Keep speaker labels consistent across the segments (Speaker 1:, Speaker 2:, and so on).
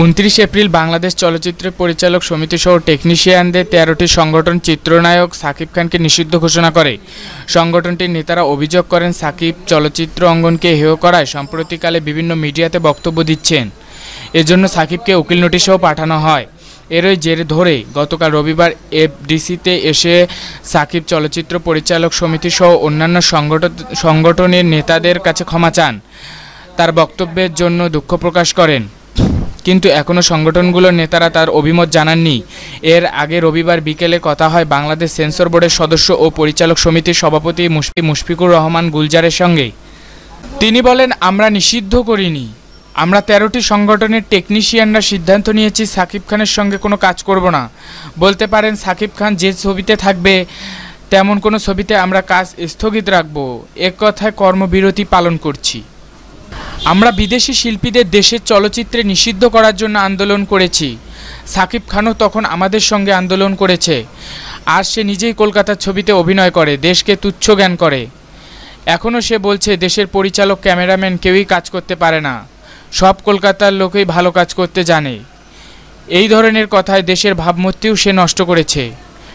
Speaker 1: উনত্রিশ এপ্রিল বাংলাদেশ চলচ্চিত্র পরিচালক সমিতি সহ টেকনিশিয়ানদের তেরোটি সংগঠন চিত্রনায়ক সাকিব খানকে নিষিদ্ধ ঘোষণা করে। সংগঠনটির নেতারা অভিযোগ করেন, সাকিব চলচ্চিত্র অঙ্গনকে হেয় করায় সম্প্রতিকালে বিভিন্ন মিডিয়াতে বক্তব্য দিচ্ছেন। এজন্য সাকিবকে উকিল নোটিশও পাঠানো হয়। এরই জেরে ধরে গতকাল রবিবার এফডিসিতে এসে সাকিব চলচ্চিত্র পরিচালক সমিতি সহ অন্যান্য সংগঠন সংগঠনের নেতাদের কাছে ক্ষমা চান। তার বক্তব্যের জন্য দুঃখ প্রকাশ করেন। কিন্তু এখনও সংগঠনগুলোর নেতারা তার অভিমত জানাননি। এর আগে রবিবার বিকেলে কথা হয় বাংলাদেশ সেন্সর বোর্ডের সদস্য ও পরিচালক সমিতির সভাপতি মুশফি, মুশফিকুর রহমান গুলজারের সঙ্গে। তিনি বলেন, আমরা নিষিদ্ধ করিনি। আমরা তেরোটি সংগঠনের টেকনিশিয়ানরা সিদ্ধান্ত নিয়েছি সাকিব খানের সঙ্গে কোনো কাজ করব না। বলতে পারেন, সাকিব খান যে ছবিতে থাকবে, তেমন কোনো ছবিতে আমরা কাজ স্থগিত রাখব। এক কথায় কর্মবিরতি পালন করছি। আমরা বিদেশি শিল্পীদের দেশের চলচ্চিত্রে নিষিদ্ধ করার জন্য আন্দোলন করেছি। সাকিব খানও তখন আমাদের সঙ্গে আন্দোলন করেছে। আর সে নিজেই কলকাতার ছবিতে অভিনয় করে, দেশকে তুচ্ছ জ্ঞান করে। এখনও সে বলছে, দেশের পরিচালক, ক্যামেরাম্যান কেউই কাজ করতে পারে না। সব কলকাতার লোকেই ভালো কাজ করতে জানে। এই ধরনের কথায় দেশের ভাবমূর্তিও সে নষ্ট করেছে।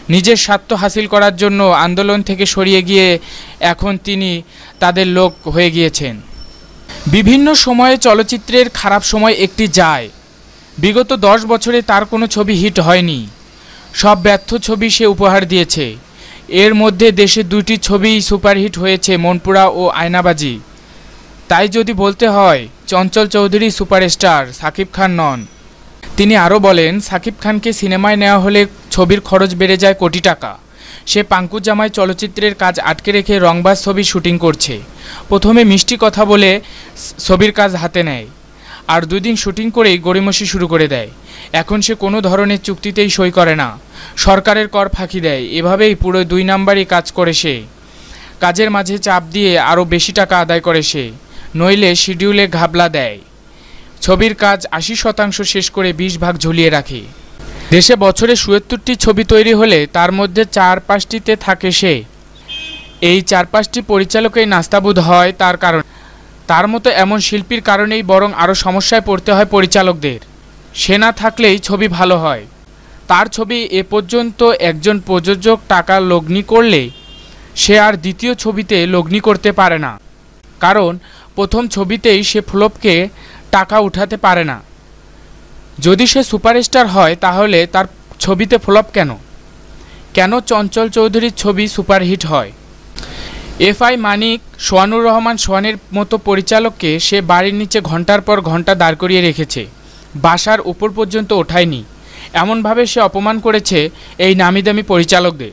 Speaker 1: নিজের স্বার্থ হাসিল করার জন্য আন্দোলন থেকে সরিয়ে গিয়ে এখন তিনি তাদের লোক হয়ে গিয়েছেন। বিভিন্ন সময়ে চলচ্চিত্রের খারাপ সময় একটি যায়। বিগত দশ বছরে তার কোনো ছবি হিট হয়নি। সব ব্যর্থ ছবি সে উপহার দিয়েছে। এর মধ্যে দেশে দুটি ছবি সুপারহিট হয়েছে, মনপুরা ও আয়নাবাজি। তাই যদি বলতে হয়, চঞ্চল চৌধুরী সুপারস্টার সাকিব খান নন। তিনি আরও বলেন, সাকিব খানকে সিনেমায় নেওয়া হলে ছবির খরচ বেড়ে যায় কোটি টাকা। সে পাঙ্কু জামাই চলচ্চিত্রের কাজ আটকে রেখে রংবাজ ছবি শুটিং করছে। প্রথমে মিষ্টি কথা বলে ছবির কাজ হাতে নেয়। আর দুই দিন শুটিং করেই গড়িমসি শুরু করে দেয়। এখন সে কোনো ধরনের চুক্তিতেই সই করে না। সরকারের কর ফাঁকি দেয়। এভাবেই পুরো দুই নাম্বারই কাজ করে সে। কাজের মাঝে চাপ দিয়ে আরও বেশি টাকা আদায় করে সে। নইলে শিডিউলে ঘাবলা দেয়। ছবির কাজ আশি শতাংশ শেষ করে বিশ ভাগ ঝুলিয়ে রাখে। দেশে বছরে সুয়েত্তরটি ছবি তৈরি হলে তার মধ্যে চার পাঁচটিতে থাকে সে। এই চার পাঁচটি পরিচালকেই নাস্তাবোধ হয় তার কারণ। তার মতো এমন শিল্পীর কারণেই বরং আরও সমস্যায় পড়তে হয় পরিচালকদের। সে না থাকলেই ছবি ভালো হয়। তার ছবি এ পর্যন্ত একজন প্রযোজক টাকা লগ্নি করলে সে আর দ্বিতীয় ছবিতে লগ্নি করতে পারে না। কারণ প্রথম ছবিতেই সে ফ্লপকে টাকা উঠাতে পারে না। যদি সে সুপারস্টার হয়, তাহলে তার ছবিতে ফ্লপ কেন? কেন চঞ্চল চৌধুরীর ছবি সুপারহিট হয়? এফ আই মানিক, সোয়ানুর রহমান সোয়ানের মতো পরিচালককে সে বাড়ির নিচে ঘণ্টার পর ঘণ্টা দাঁড় করিয়ে রেখেছে। বাসার উপর পর্যন্ত ওঠায়নি। এমনভাবে সে অপমান করেছে এই নামি দামি পরিচালকদের।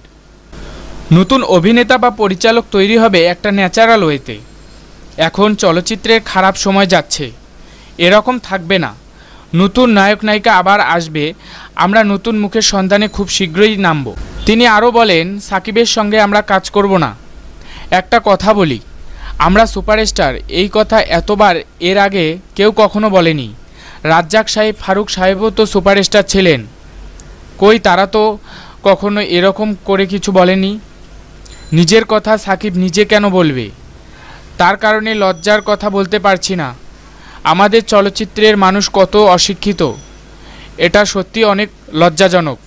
Speaker 1: নতুন অভিনেতা বা পরিচালক তৈরি হবে একটা ন্যাচারাল ওয়েতে। এখন চলচ্চিত্রের খারাপ সময় যাচ্ছে। এরকম থাকবে না। নতুন নায়ক নায়িকা আবার আসবে, আমরা নতুন মুখের সন্ধানে খুব শীঘ্রই নামব। তিনি আরও বলেন, সাকিবের সঙ্গে আমরা কাজ করব না। একটা কথা বলি, আমরা সুপারস্টার, এই কথা এতবার এর আগে কেউ কখনো বলেনি। রাজ্জাক সাহেব, ফারুক সাহেবও তো সুপারস্টার ছিলেন। কই তারা তো কখনো এরকম করে কিছু বলেনি? নিজের কথা সাকিব নিজে কেন বলবে? তার কারণে লজ্জার কথা বলতে পারছি না। আমাদের চলচ্চিত্রের মানুষ কত অশিক্ষিত? এটা সত্যি অনেক লজ্জাজনক।